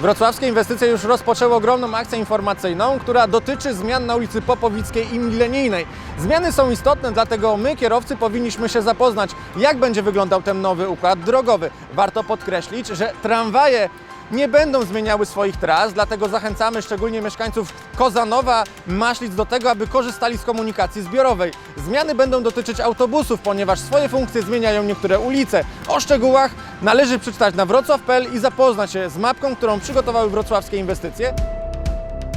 Wrocławskie inwestycje już rozpoczęły ogromną akcję informacyjną, która dotyczy zmian na ulicy Popowickiej i Milenijnej. Zmiany są istotne, dlatego my, kierowcy, powinniśmy się zapoznać, jak będzie wyglądał ten nowy układ drogowy. Warto podkreślić, że tramwaje nie będą zmieniały swoich tras, dlatego zachęcamy szczególnie mieszkańców Kozanowa, Maślic do tego, aby korzystali z komunikacji zbiorowej. Zmiany będą dotyczyć autobusów, ponieważ swoje funkcje zmieniają niektóre ulice. O szczegółach należy przeczytać na wrocław.pl i zapoznać się z mapką, którą przygotowały wrocławskie inwestycje.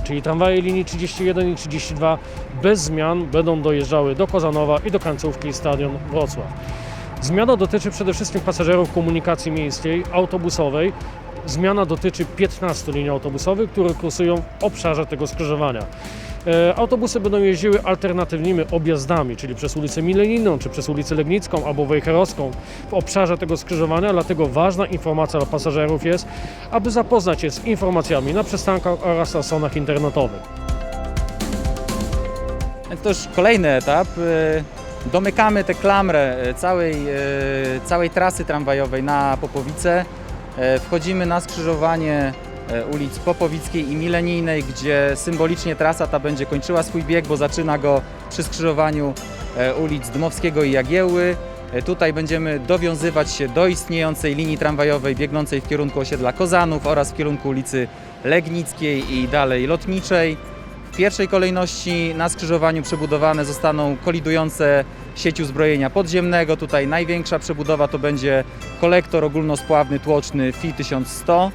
czyli tramwaje linii 31 i 32 bez zmian będą dojeżdżały do Kozanowa i do końcówki Stadion Wrocław. Zmiana dotyczy przede wszystkim pasażerów komunikacji miejskiej, autobusowej. Zmiana dotyczy 15 linii autobusowych, które kursują w obszarze tego skrzyżowania. E, Autobusy będą jeździły alternatywnymi objazdami, czyli przez ulicę Milenijną, czy przez ulicę Legnicką albo Wejherowską w obszarze tego skrzyżowania, dlatego ważna informacja dla pasażerów jest, aby zapoznać się z informacjami na przystankach oraz na stronach internetowych. To już kolejny etap. y, Domykamy tę klamrę y, całej, całej trasy tramwajowej na Popowice. Y, Wchodzimy na skrzyżowanie y, ulic Popowickiej i Milenijnej, gdzie symbolicznie trasa ta będzie kończyła swój bieg, bo zaczyna go przy skrzyżowaniu y, ulic Dmowskiego i Jagiełły. Tutaj będziemy dowiązywać się do istniejącej linii tramwajowej biegnącej w kierunku osiedla Kozanów oraz w kierunku ulicy Legnickiej i dalej Lotniczej. W pierwszej kolejności na skrzyżowaniu przebudowane zostaną kolidujące sieci uzbrojenia podziemnego. Tutaj największa przebudowa to będzie kolektor ogólnospławny tłoczny FI 1100.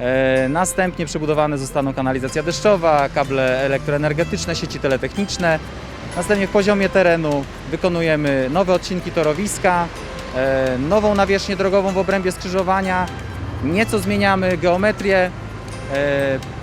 E, Następnie przebudowane zostaną kanalizacja deszczowa, kable elektroenergetyczne, sieci teletechniczne. Następnie w poziomie terenu wykonujemy nowe odcinki torowiska, e, nową nawierzchnię drogową w obrębie skrzyżowania. Nieco zmieniamy geometrię, e,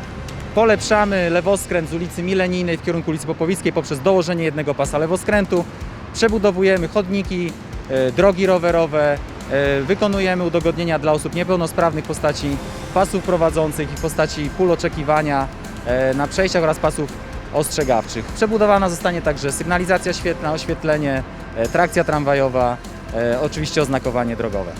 Polepszamy lewoskręt z ulicy Milenijnej w kierunku ulicy Popowickiej poprzez dołożenie jednego pasa lewoskrętu. Przebudowujemy chodniki, e, drogi rowerowe, e, wykonujemy udogodnienia dla osób niepełnosprawnych w postaci pasów prowadzących i w postaci pól oczekiwania e, na przejściach oraz pasów ostrzegawczych. Przebudowana zostanie także sygnalizacja świetna, oświetlenie, trakcja tramwajowa, oczywiście oznakowanie drogowe.